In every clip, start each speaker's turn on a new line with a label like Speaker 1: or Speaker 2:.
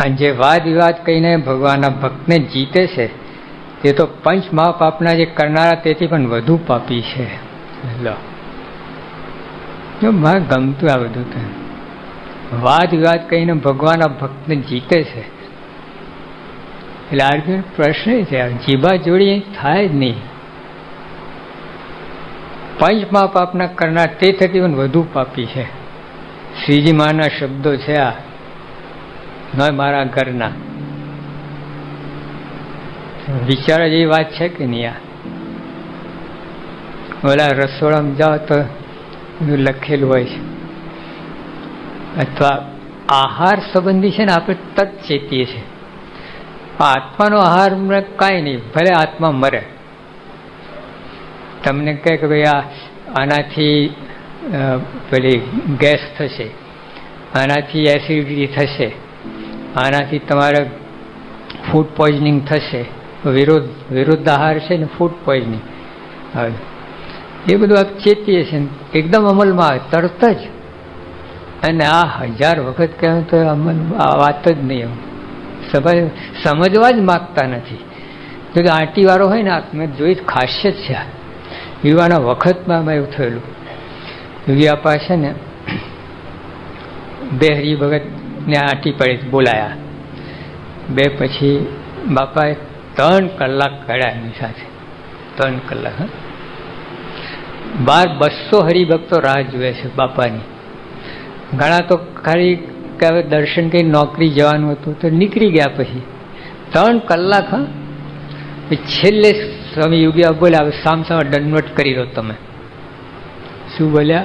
Speaker 1: અને જે વાદ વિવાદ કહીને ભગવાનના ભક્તને જીતે છે, તે તો પંચ મહાપાપના જે કરનારા તેથી પણ વધુ પાપી છે. લો. મને ગમતું આ બધું તો. વાદ વિવાદ કહીને ભગવાનના ભક્તને જીતે છે. એટલે આર્ગ્યુન પ્રશ્ન છે જીભા જોડી થાય જ નહીં. પંચ મહાપાપના કરનાર તે થકી પણ વધુ પાપી છે. શ્રીજી માના શબ્દો છે આ. ન મારા ઘરના. વિચાર જેવી વાત છે કે નહીં આ? ઓલા રસોડામાં જાઓ તો લખેલું હોય છે. અથવા આહાર સંબંધી છે ને આપણે તત ચેતીએ છીએ. આત્માનો આહાર કાંઈ નહીં, ભલે આત્મા મરે. તમને કહે કે ભાઈ આ આનાથી પેલી ગેસ થશે, આનાથી એસિડિટી થશે. આનાથી તમારે ફૂડ પોઈઝનિંગ થશે. વિરોધ વિરુદ્ધ આહાર છે ને ફૂડ પોઈઝનિંગ હવે, એ બધું આપ ચેતીએ છીએ એકદમ અમલમાં આવે, તરત જ. અને આ હજાર વખત કહેવાય તો અમલ, આ વાત જ નહીં એમ. સમજ, સમજવા જ માગતા નથી. જો કે આંટીવાળો હોય ને મેં જોઈ ખાસિયત છે આ. યુવાના વખતમાં એવું થયેલું. યુવા પાસે ને, બેહરી બે હરિભગતને આટી પડી બોલાયા. બે પછી બાપાએ ત્રણ કલાક કાઢ્યા એમની સાથે. ત્રણ કલાક બાર બસો હરિભક્તો રાહ જુએ છે બાપાની. ઘણા તો ખાલી કે હવે દર્શન કરી નોકરી જવાનું હતું તો નીકળી ગયા પછી. ત્રણ કલાક, હા. છેલ્લે સ્વામી યોગી બોલ્યા, હવે સામ સામે દંડવટ કરી દો તમે. શું બોલ્યા?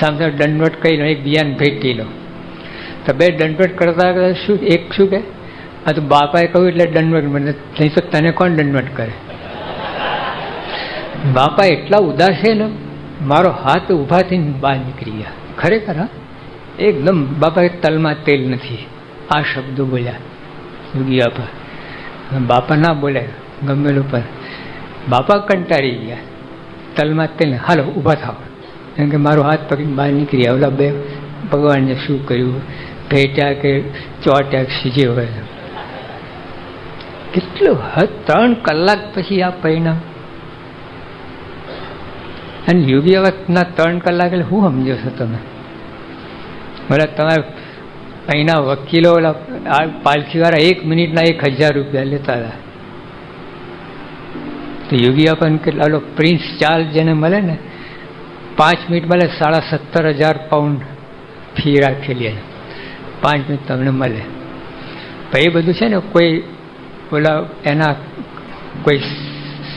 Speaker 1: સામ સામે દંડવટ કરી લો, એક બીજાને ભેટી લો. તો બે દંડવટ કરતા શું એક શું કે આ તો બાપાએ કહ્યું એટલે દંડવટ મને નહીં તો તને કોણ દંડવટ કરે? બાપા એટલા ઉદાસ છે ને, મારો હાથ ઊભા થઈને બહાર નીકળી ગયા. ખરેખર, હા? એકદમ બાપા તલમાં તેલ નથી. આ શબ્દો બોલ્યા. યોગી પર બાપા ના બોલ્યા. ગમેલું પર. બાપા કંટાળી ગયા. તલમાં તેલ હાલો, ઊભા થાવ કેમ કે મારો હાથ પકડીને બહાર નીકળી ઓલા બે ભગવાનને શું કર્યું? ભેટ્યા કે ચોટ્યા જે હોય કેટલું હદ? ત્રણ કલાક પછી આ પરિણામ. અને યુગી અવસ્થના ત્રણ કલાક એટલે શું સમજો છો તમે? બોલે તમે અહીંના વકીલો આ પાલખીવાળા એક મિનિટના એક હજાર રૂપિયા લેતા હતા. તો યોગી આપણને કેટલા ઓલો પ્રિન્સ ચાર્જ જેને મળે ને, પાંચ મિનિટ મળે સાડા સત્તર હજાર પાઉન્ડ ફી રાખેલી પાંચ મિનિટ તમને મળે. એ બધું છે ને કોઈ ઓલા એના કોઈ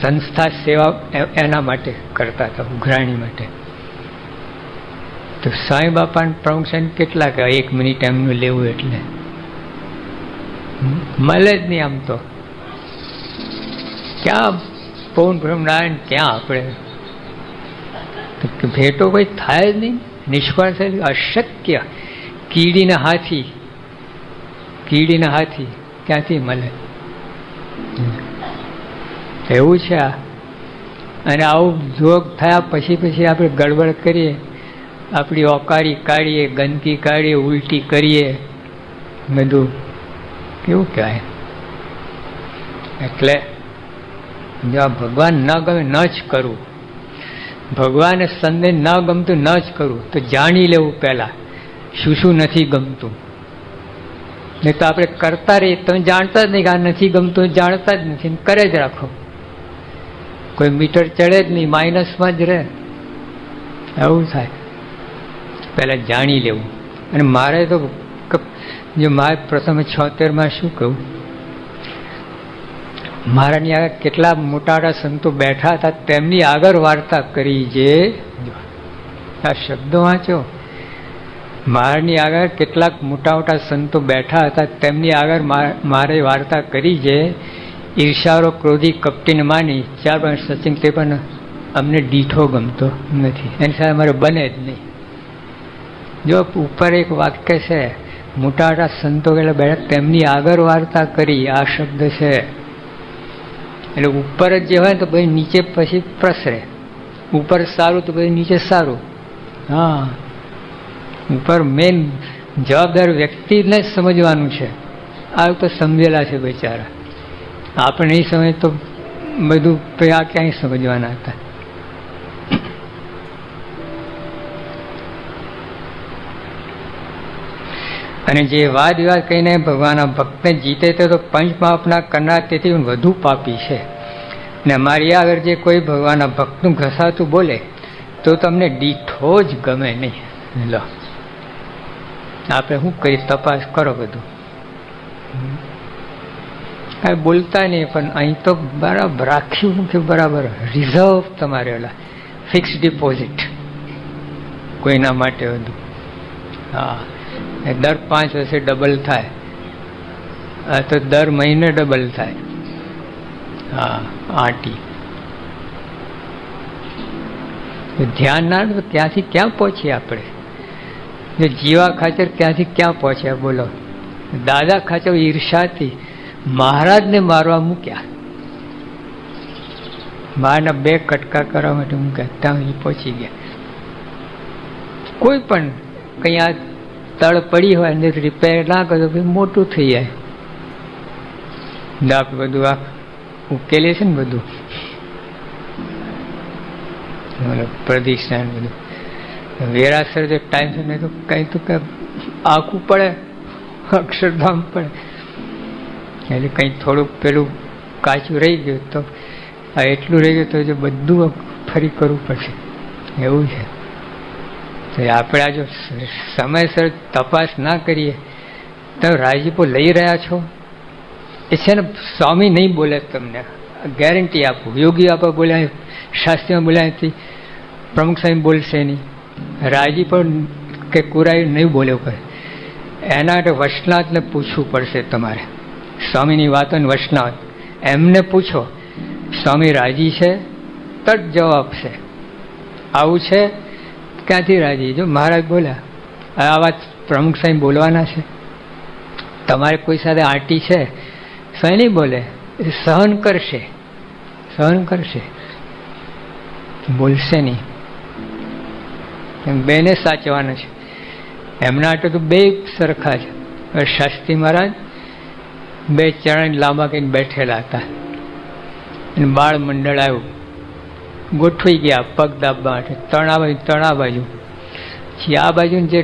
Speaker 1: સંસ્થા સેવા એના માટે કરતા હતા, ઉઘરાણી માટે. તો સ્વામી બાપાને પ્રમોશન કેટલા કે એક મિનિટ એમનું લેવું એટલે. મળે જ નહીં આમ તો. ક્યાં પૌન બ્રહ્મનારાયણ ક્યાં આપણે? ભેટો કોઈ થાય જ નહીં. નિષ્ફળ થાય અશક્ય. કીડીના હાથી કીડીના હાથી ક્યાંથી મળે? એવું છે આ. અને આવું જોગ થયા પછી પછી આપણે ગડબડ કરીએ, આપણી ઓકારી કાઢીએ, ગંદકી કાઢીએ, ઉલટી કરીએ. બધું કેવું કહેવાય? એટલે જો ભગવાન ન ગમે ન જ કરવું ભગવાને સંદેહ ન ગમતું ન જ કરવું તો જાણી લેવું પહેલાં. શું શું નથી ગમતું. નહીં તો આપણે કરતા રહીએ, તમે જાણતા જ નહીં આ નથી ગમતું, જાણતા જ નથી. કરે જ રાખો. કોઈ મીટર ચડે જ નહીં, માઇનસમાં જ રહે. એવું થાય. પહેલાં જાણી લેવું. અને મારે તો જો મારે પ્રથમ છોતેરમાં શું કહું? મારાની આગળ કેટલા મોટા સંતો બેઠા હતા, તેમની આગળ વાર્તા કરી જે આ શબ્દો વાંચો મારની આગળ કેટલાક મોટા મોટા સંતો બેઠા હતા. તેમની આગળ મારે વાર્તા કરી છે ઈર્ષારો ક્રોધી કપટીને માની. ચાર પાંચ સચિન, તે પણ અમને દીઠો ગમતો નથી. એની સાથે અમારે બને જ નહીં. જો ઉપર એક વાક્ય છે મોટા મોટા સંતો એટલે બેઠા, તેમની આગળ વાર્તા કરી. આ શબ્દ છે. એટલે ઉપર જ જે હોય તો પછી નીચે પછી પ્રસરે. ઉપર સારું તો પછી નીચે સારું. હા. ઉપર મેન જવાબદાર વ્યક્તિને સમજવાનું છે. આ તો સમજેલા છે બિચારા. આપણે નહીં સમજ તો બધું પ્રયા ક્યાંય સમજવાના હતા. અને જે વાદ વિવાદ કહીને ભગવાનના ભક્તને જીતે તે તો પંચપાપના કરનાર તેથી વધુ પાપી છે. ને અમારી આગળ જે કોઈ ભગવાનના ભક્તનું ઘસાતું બોલે, તો તમને દીઠો જ ગમે નહીં. લો. આપણે શું કરી તપાસ કરો બધું. કાંઈ બોલતા નહીં, પણ અહીં તો બરાબર રાખ્યું કે બરાબર રિઝર્વ તમારે ઓલા ફિક્સ ડિપોઝિટ કોઈના માટે બધું હા, એ દર પાંચ વર્ષે ડબલ થાય. તો દર મહિને ડબલ થાય. હા, આટી. ધ્યાન ના ત્યાંથી ક્યાં પહોંચીએ આપણે? જીવા ખાચર ક્યાંથી ક્યાં પહોંચ્યા? બોલો. દાદા ખાચર ઈર્ષાથી મહારાજને મારવા મૂક્યા. માના બે કટકા કરવા માટે મૂક્યા ત્યાં પહોંચી ગયા. કોઈ પણ કંઈ આ તળ પડી હોય ને રિપેર ના કરો તો મોટું થઈ જાય. દાપ બધું આ ઉકેલે છે ને બધું? પ્રદીક્ષા બધું. વેરાસર જે ટાઈમ છે, મેં તો કંઈ તો કે આખું પડે, અક્ષરધામ પડે. એટલે કંઈ થોડુંક પેલું કાચું રહી ગયું તો, આ એટલું રહી ગયું તો જે બધું ફરી કરવું પડશે. એવું છે. તો આપણે આ જો સમયસર તપાસ ના કરીએ, તો રાજીપો લઈ રહ્યા છો? એ છે ને સ્વામી નહીં બોલે તમને. ગેરંટી આપું. યોગી આપા બોલ્યા, શાસ્ત્રીમાં બોલ્યાથી પ્રમુખ સ્વામી બોલશે નહીં. રાજી પણ કે કુરાઈ નહીં બોલ્યો કરે. એના વૈષ્ણવને પૂછવું પડશે તમારે. સ્વામીની વાતો વસનાથ એમને પૂછો, સ્વામી રાજી છે? તટ જવાબ છે, આવું છે? ક્યાંથી રાજી? જો મહારાજ બોલ્યા, આ વાત પ્રમુખ સાહેબ બોલવાના છે. તમારે કોઈ સાથે આંટી છે? સ્વાય નહીં બોલે સહન કરશે. સહન કરશે. બોલશે નહીં. બેને સાચવાના છે. એમના માટે તો બે સરખા છે. શાસ્ત્રી મહારાજ બે ચરણ લાંબા કહીને બેઠેલા હતા. અને બાળ મંડળ આવ્યું. ગોઠવી ગયા પગ દાબવા માટે. તણા બાજુ તણા બાજુ આ બાજુ જે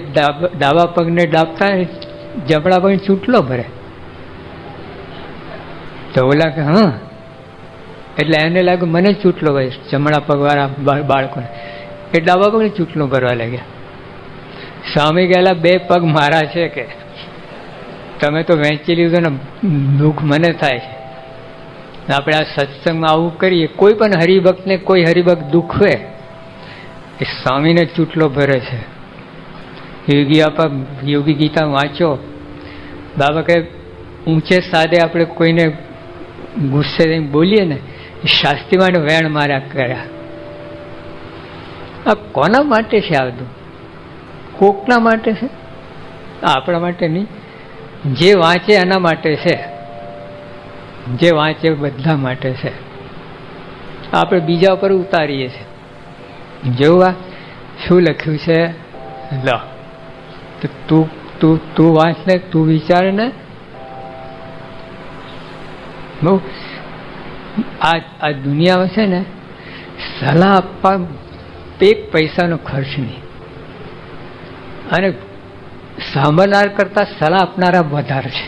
Speaker 1: ડાબા પગને દાબતા જમણા પગ ચૂંટલો ભરે. તો ઓલા કે, હા. એટલે એને લાગ્યું, મને ચૂંટલો ભાઈ જમણા પગવાળા બાળકોને. એ ડાબા પગને ચૂંટણું ભરવા લાગ્યા. સ્વામી ગયેલા બે પગ મારા છે કે, તમે તો વેચી લીધું ને દુઃખ મને થાય છે. આપણે આ સત્સંગમાં આવું કરીએ. કોઈ પણ હરિભક્તને કોઈ હરિભક્ત દુખવે એ સ્વામીને ચૂંટલો ભરે છે. યોગી આપા, યોગી ગીતા વાંચો. બાબા કહે, ઊંચે સાદે આપણે કોઈને ગુસ્સે થઈને બોલીએ ને, એ શાસ્ત્રી માટે વેણ માર્યા કર્યા. આ કોના માટે છે આ બધું? કોકના માટે છે? આપણા માટે નહીં. જે વાંચે એના માટે છે. જે વાંચે બધા માટે છે. આપણે બીજા ઉપર ઉતારીએ છીએ. જોવા શું લખ્યું છે? લ. તો તું તું તું વાંચ ને, તું વિચાર ને. બહુ આ આ દુનિયામાં છે ને સલાહ આપવા એક પૈસાનો ખર્ચ નહીં. અને સાંભળનાર કરતાં સલાહ આપનારા વધારે છે.